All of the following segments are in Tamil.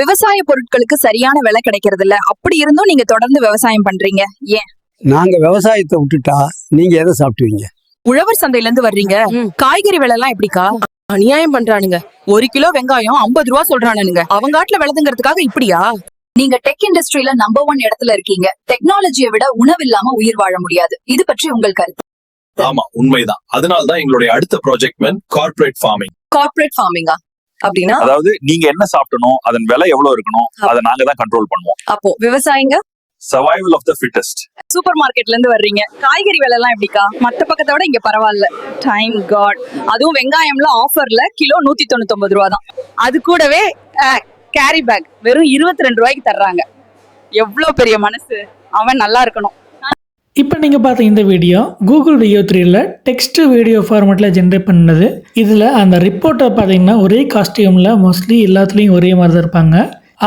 விவசாய பொருட்களுக்கு சரியான விலை கிடைக்கிறது இல்ல அப்படி இருந்தும் நீங்க தொடர்ந்து விவசாயம் பண்றீங்க. ஏன்? நாங்க விவசாயத்தை விட்டுட்டா நீங்க எதை சாப்பிடுவீங்க? உழவர் சந்தையில இருந்து வர்றீங்க. காய்கறி விலை எல்லாம் எப்படிக்கா? அநியாயம் பண்றானுங்க. ஒரு கிலோ வெங்காயம் ஐம்பது ரூபா சொல்றானுங்க. அவங்க ஆட்டுல விளதுங்கிறதுக்காக இப்படியா? நீங்க டெக் இண்டஸ்ட்ரியில நம்பர் ஒன் இடத்துல இருக்கீங்க. டெக்னாலஜியை விட உணவு இல்லாம உயிர் வாழ முடியாது. இது பற்றி உங்கள் கருத்து. ஆமா உண்மைதான். அதனால தான் எங்களுடைய அடுத்த ப்ராஜெக்ட் மென் கார்ப்பரேட் ஃபார்மிங் கார்ப்பரேட் ஃபார்மிங்கா அப்படின்னா அதாவது நீங்க என்ன சாப்பிடணும் அதன் விலை எவ்வளவு இருக்கணும் அதை நாங்க தான் கண்ட்ரோல் பண்ணுவோம். அப்போ விவசாயிங்க? Survival of the fittest super மார்க்கெட்ல இருந்து வர்றீங்க. காய்கறி விலை எல்லாம் எப்படிக்கா? மத்த பக்கத்தை விட இங்க பரவாயில்ல. டைம் காட் அதுவும் வெங்காயம்ல ஆஃபர்ல கிலோ நூத்தி தொண்ணூத்தி ரூபா தான் அது கூடவே கேரி பேக் வெறும் இருபத்தி ரெண்டு ரூபாய்க்கு தர்றாங்க. எவ்வளவு பெரிய மனசு? அவன் நல்லா இருக்கணும். இப்போ நீங்கள் பார்த்த இந்த வீடியோ கூகுள் வியோ த்ரீயில் டெக்ஸ்ட் வீடியோ ஃபார்மேட்டில் ஜென்ரேட் பண்ணது இதில் அந்த ரிப்போர்ட்டை பார்த்தீங்கன்னா ஒரே காஸ்டியூமில் மோஸ்ட்லி எல்லாத்துலேயும் ஒரே மாதிரி தான் இருப்பாங்க.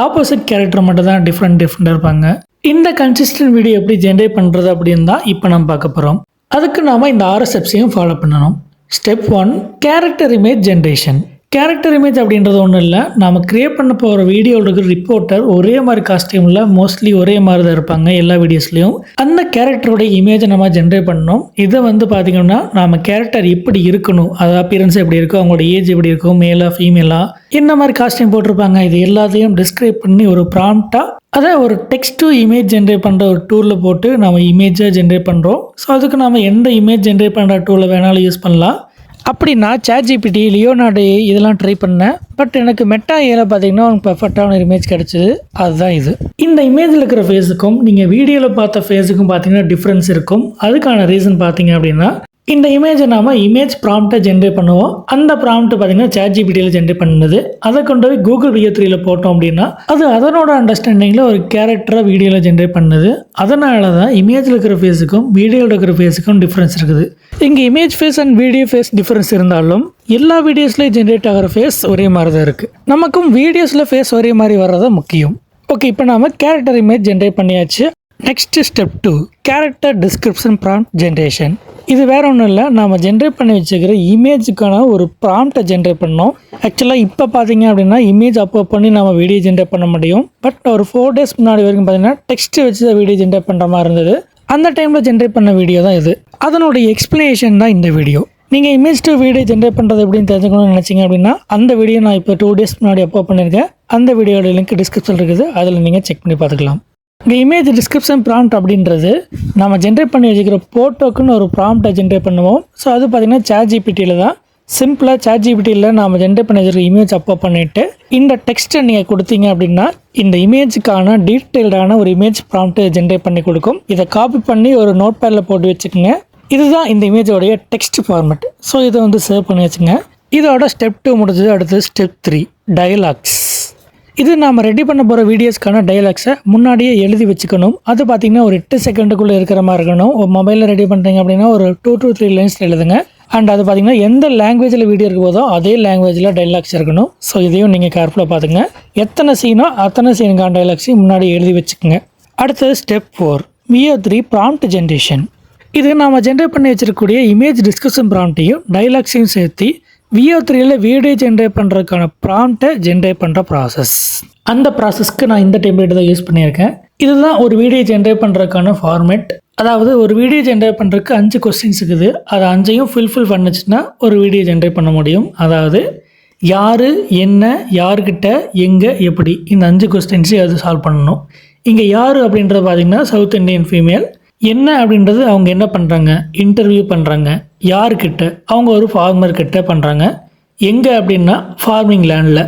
ஆப்போசிட் கேரக்டர் மட்டும் தான் டிஃப்ரெண்ட் டிஃப்ரெண்டாக இருப்பாங்க. இந்த கன்சிஸ்டன்ட் வீடியோ எப்படி ஜென்ரேட் பண்ணுறது அப்படின்னு தான் இப்போ நம்ம பார்க்க போகிறோம் அதுக்கு நாம் இந்த ஆறு ஸ்டெப்ஸையும் ஃபாலோ பண்ணணும். Step one character image generation character image அப்படின்றது ஒன்றும் இல்லை. நம்ம க்ரியேட் பண்ண போகிற வீடியோவில் இருக்கிற ரிப்போர்ட்டர் ஒரே மாதிரி காஸ்டியூமில் மோஸ்ட்லி ஒரே மாதிரி தான் இருப்பாங்க எல்லா வீடியோஸ்லையும் அந்த கேரக்டருடைய இமேஜை நம்ம ஜென்ரேட் பண்ணோம் இதை வந்து பார்த்திங்கன்னா நம்ம கேரக்டர் எப்படி இருக்கணும். அது அப்பியரன்ஸ் எப்படி இருக்கும் அவங்களோட ஏஜ் எப்படி இருக்கும் மேலா ஃபீமேலா என்ன மாதிரி காஸ்டியூம் போட்டிருப்பாங்க இது எல்லாத்தையும் டிஸ்கிரைப் பண்ணி ஒரு ப்ராம்ப்டாக அதை ஒரு டெக்ஸ்ட் டு இமேஜ் ஜென்ரேட் பண்ணுற ஒரு டூலில் போட்டு நம்ம இமேஜாக ஜென்ரேட் பண்ணுறோம் ஸோ அதுக்கு நம்ம எந்த இமேஜ் ஜென்ரேட் பண்ணுற டூலை வேணாலும் யூஸ் பண்ணலாம். அப்படின்னா சேட் ஜிபிடி லியோனார்டோ இதெல்லாம் ட்ரை பண்ணேன். பட் எனக்கு மெட்டா ஏல பார்த்தீங்கன்னா உனக்கு பர்ஃபெக்டான ஒரு இமேஜ் கிடச்சிது. அதுதான் இது. இந்த இமேஜில் இருக்கிற ஃபேஸுக்கும் நீங்கள் வீடியோவில் பார்த்த ஃபேஸுக்கும் பார்த்தீங்கன்னா டிஃப்ரென்ஸ் இருக்கும். அதுக்கான ரீசன் பார்த்தீங்க அப்படின்னா இந்த இமேஜை நாம் இமேஜ் ப்ராம்ப்டை ஜென்ரேட் பண்ணுவோம். அந்த ப்ராம்ப்ட் பார்த்தீங்கன்னா சேட் ஜிபிடியில் ஜென்ரேட் பண்ணுது. அதை கொண்டு போய் கூகுள் வியோ த்ரீயில் போட்டோம் அப்படின்னா அது அதனோட அண்டர்ஸ்டாண்டிங்கில் ஒரு கேரக்டராக வீடியோவில் ஜென்ரேட் பண்ணுது. அதனால தான் இமேஜில் இருக்கிற ஃபேஸுக்கும் வீடியோவில் இருக்கிற ஃபேஸுக்கும் டிஃப்ரென்ஸ் இருக்குது. இங்கே image face and video face difference இருந்தாலும் எல்லா வீடியோஸ்லேயும் ஜென்ரேட் ஆகிற ஃபேஸ் ஒரே மாதிரி தான் இருக்குது நமக்கும் வீடியோஸில் ஃபேஸ் ஒரே மாதிரி வர்றது முக்கியம். ஓகே இப்போ நாம கேரக்டர் இமேஜ் ஜென்ரேட் பண்ணியாச்சு. Next step two character description prompt generation இது வேற ஒன்றும் இல்லை நாம் ஜென்ரேட் பண்ணி வச்சுக்கிற இமேஜுக்கான ஒரு ப்ராம்ப்டை ஜென்ரேட் பண்ணோம். ஆக்சுவலாக இப்போ பார்த்தீங்க அப்படின்னா இமேஜ் அப்லோட் பண்ணி நம்ம வீடியோ ஜென்ரேட் பண்ண முடியும். பட் ஒரு ஃபோர் டேஸ் முன்னாடி வரைக்கும் பார்த்தீங்கன்னா டெக்ஸ்ட் வச்சு தான் வீடியோ ஜென்ரேட் பண்ணுற மாதிரி இருந்தது. அந்த டைமில் ஜென்ரேட் பண்ண வீடியோ தான் இது. அதனுடைய எக்ஸ்ப்ளனேஷன் தான் இந்த வீடியோ நீங்கள் இமேஜ் டு வீடியோ ஜென்ரேட் பண்ணுறது எப்படின்னு தெரிஞ்சுக்கணும்னு நினச்சிங்க அப்படின்னா அந்த வீடியோ நான் இப்போ டூ டேஸ் முன்னாடி அப்லோட் பண்ணியிருக்கேன். அந்த வீடியோட லிங்க் டிஸ்கிரிப்ஷன் இருக்குது. அதில் நீங்கள் செக் பண்ணி பார்த்துக்கலாம். இங்கே இமேஜ் டிஸ்கிரிப்ஷன் ப்ராம்ப்ட் அப்படின்றது நம்ம ஜென்ரேட் பண்ணி வச்சுக்கிற போட்டோக்குன்னு ஒரு ப்ராம்ப்டை ஜென்ரேட் பண்ணுவோம். ஸோ அது பார்த்திங்கன்னா சேட் ஜிபிடியில் தான். சிம்பிளாக சேட் ஜிபிடியில் நாம் ஜென்ரேட் பண்ணி வச்சுருக்க இமேஜ் அப்போ பண்ணிவிட்டு இந்த டெக்ஸ்ட்டை நீங்கள் கொடுத்தீங்க அப்படின்னா இந்த இமேஜுக்கான டீட்டெயில்டான ஒரு இமேஜ் ப்ராம்ப்ட் ஜென்ரேட் பண்ணி கொடுக்கும். இதை காப்பி பண்ணி ஒரு நோட் பேடில் போட்டு வச்சுக்கோங்க. இதுதான் இந்த இமேஜோடைய டெக்ஸ்ட் ஃபார்மேட் ஸோ இதை வந்து சேவ் பண்ணி வச்சுங்க இதோட ஸ்டெப் டூ முடிஞ்சது. அடுத்தது ஸ்டெப் த்ரீ டயலாக்ஸ் இது நாம் ரெடி பண்ண போகிற வீடியோஸ்க்கான டைலாக்ஸை முன்னாடியே எழுதி வச்சுக்கணும். அது பார்த்திங்கன்னா ஒரு எட்டு செகண்டுக்குள்ளே இருக்கிற மாதிரி இருக்கணும். ஒரு மொபைலில் ரெடி பண்ணுறீங்க அப்படின்னா ஒரு டூ டு த்ரீ லைன்ஸ் எழுதுங்க. அண்ட் அது பார்த்திங்கன்னா எந்த லாங்குவேஜில் வீடியோ இருக்க போதோ அதே லாங்குவேஜில் டைலாக்ஸ் இருக்கணும். ஸோ இதையும் நீங்கள் கேர்ஃபுல்லாக பார்த்துங்க எத்தனை சீனோ அத்தனை சீனுக்கான டைலாக்ஸையும் முன்னாடி எழுதி வச்சுக்கோங்க. அடுத்தது step four Veo three prompt generation இது நாம் ஜென்ரேட் பண்ணி வச்சிருக்கக்கூடிய இமேஜ் டிஸ்கஷன் ப்ராம்ப்டையும் டைலாக்ஸையும் சேர்த்து விஓ த்ரீயில் வீடியோ ஜென்ரேட் பண்ணுறதுக்கான ப்ராம்ப்டை ஜென்ரேட் பண்ணுற ப்ராசஸ் அந்த ப்ராசஸ்க்கு நான் இந்த டெம்ப்ளேட் தான் யூஸ் பண்ணியிருக்கேன். இதுதான் ஒரு வீடியோ ஜென்ரேட் பண்ணுறதுக்கான ஃபார்மேட் அதாவது ஒரு வீடியோ ஜென்ரேட் பண்ணுறதுக்கு அஞ்சு கொஸ்டின்ஸ் இருக்குது. அதை அஞ்சையும் ஃபில்ஃபில் பண்ணுச்சுன்னா ஒரு வீடியோ ஜென்ரேட் பண்ண முடியும். அதாவது யார் என்ன யார்கிட்ட எங்கே எப்படி இந்த அஞ்சு கொஸ்டின்ஸையும் அது சால்வ் பண்ணணும். இங்கே யார் அப்படின்றது பார்த்திங்கன்னா சவுத் இந்தியன் ஃபீமேல் என்ன அப்படின்றது அவங்க என்ன பண்ணுறாங்க இன்டர்வியூ பண்ணுறாங்க யார்கிட்ட? அவங்க ஒரு ஃபார்மர் கிட்ட பண்ணுறாங்க எங்கே அப்படின்னா ஃபார்மிங் லேண்டில்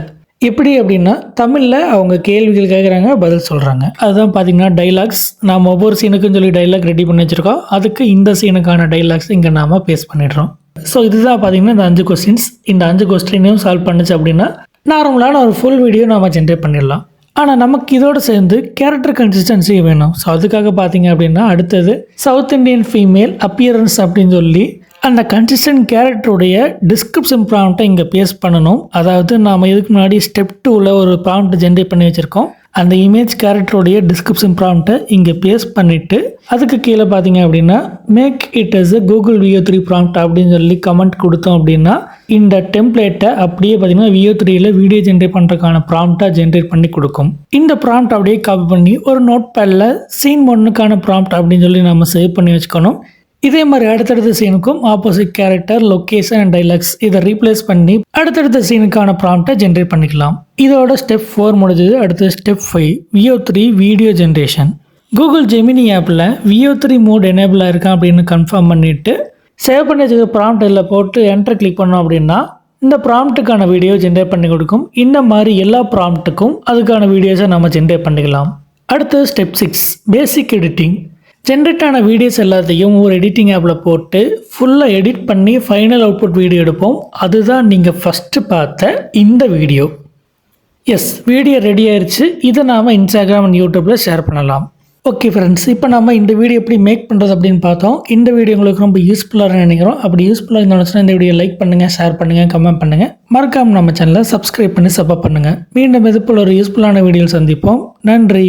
எப்படி அப்படின்னா தமிழில் அவங்க கேள்விகள் கேட்குறாங்க பதில் சொல்கிறாங்க அதுதான் பார்த்தீங்கன்னா டைலாக்ஸ் நாம் ஒவ்வொரு சீனுக்கும் சொல்லி டைலாக் ரெடி பண்ணி வச்சுருக்கோம். அதுக்கு இந்த சீனுக்கான டைலாக்ஸ் இங்கே நாம் பேஸ் பண்ணிடுறோம். ஸோ இதுதான் பார்த்தீங்கன்னா இந்த அஞ்சு கொஸ்டின்ஸ் இந்த அஞ்சு கொஸ்டினையும் சால்வ் பண்ணுச்சு அப்படின்னா நார்மலான ஒரு ஃபுல் வீடியோ நாம் ஜென்ரேட் பண்ணிடலாம். ஆனால் நமக்கு இதோடு சேர்ந்து கேரக்டர் கன்சிஸ்டன்சி வேணும். ஸோ அதுக்காக பார்த்தீங்க அப்படின்னா அடுத்தது சவுத் இந்தியன் ஃபீமேல் அப்பியரன்ஸ் அப்படின்னு சொல்லி அந்த கன்சிஸ்டன்ட் கேரக்டருடைய டிஸ்கிரிப்ஷன் ப்ராம்ப்டை இங்கே பேஸ் பண்ணணும். அதாவது நாம் இதுக்கு முன்னாடி ஸ்டெப் டூவில் ஒரு ப்ராம்ப்ட் ஜென்ரேட் பண்ணி வச்சுருக்கோம். அந்த இமேஜ் கேரக்டருடைய டிஸ்கிரிப்ஷன் ப்ராம்ப்டை இங்கே பேஸ்ட் பண்ணிவிட்டு அதுக்கு கீழே பார்த்தீங்க அப்படின்னா make it is a Google Veo three prompt அப்படின்னு சொல்லி கமெண்ட் கொடுத்தோம் அப்படின்னா இந்த டெம்ப்ளேட்டை அப்படியே பார்த்தீங்கன்னா விஓ த்ரீயில் வீடியோ ஜென்ரேட் பண்ணுறதுக்கான ப்ராம்ப்டாக ஜென்ரேட் பண்ணி கொடுக்கும். இந்த ப்ராம்ப்ட் அப்படியே காப்பி பண்ணி ஒரு நோட் பேடில் சீன் ஒன்றுக்கான ப்ராம்ப்ட் அப்படின்னு சொல்லி நம்ம சேவ் பண்ணி வச்சுக்கணும். இதே மாதிரி அடுத்தடுத்த சீனுக்கும் opposite character location and dialogues இதை ரீப்ளேஸ் பண்ணி அடுத்தடுத்த சீனுக்கான ப்ராம்ப்டை ஜென்ரேட் பண்ணிக்கலாம். இதோட ஸ்டெப் ஃபோர் முடிஞ்சது. அடுத்து step five Veo three video generation Google Gemini ஆப்பில் வியோ த்ரீ மோட் எனேபிளாக இருக்கான் அப்படின்னு கன்ஃபார்ம் பண்ணிவிட்டு சேவ் பண்ணி வச்சுக்க ப்ராம்ப்ட் இதில் போட்டு என்டர் கிளிக் பண்ணோம் அப்படின்னா இந்த ப்ராம்ப்ட்டுக்கான வீடியோ ஜென்ரேட் பண்ணி கொடுக்கும். இந்த மாதிரி எல்லா ப்ராம்ப்ட்டுக்கும் அதுக்கான வீடியோஸை நம்ம ஜென்ரேட் பண்ணிக்கலாம். அடுத்து step six basic editing generate ஆன வீடியோஸ் எல்லாத்தையும் ஒரு எடிட்டிங் ஆப்பில் போட்டு ஃபுல்லாக எடிட் பண்ணி ஃபைனல் அவுட்புட் வீடியோ எடுப்போம். அதுதான் நீங்கள் ஃபஸ்ட்டு பார்த்த இந்த வீடியோ எஸ் வீடியோ ரெடி ஆயிடுச்சு இதை நாம் இன்ஸ்டாகிராம் அண்ட் யூடியூப்பில் ஷேர் பண்ணலாம். ஓகே ஃப்ரெண்ட்ஸ் இப்போ நம்ம இந்த வீடியோ எப்படி மேக் பண்ணுறது அப்படின்னு பார்த்தோம். இந்த வீடியோ உங்களுக்கு ரொம்ப யூஸ்ஃபுல்லாக நினைக்கிறோம். அப்படி யூஸ்ஃபுல்லாக இருந்துச்சுன்னா இந்த வீடியோ லைக் பண்ணுங்கள் ஷேர் பண்ணுங்கள் கமெண்ட் பண்ணுங்கள் மறக்காமல் நம்ம சேனலை சப்ஸ்கிரைப் பண்ணி சப்போர்ட் பண்ணுங்கள் மீண்டும் இது போல் ஒரு யூஸ்ஃபுல்லான வீடியோ சந்திப்போம். நன்றி.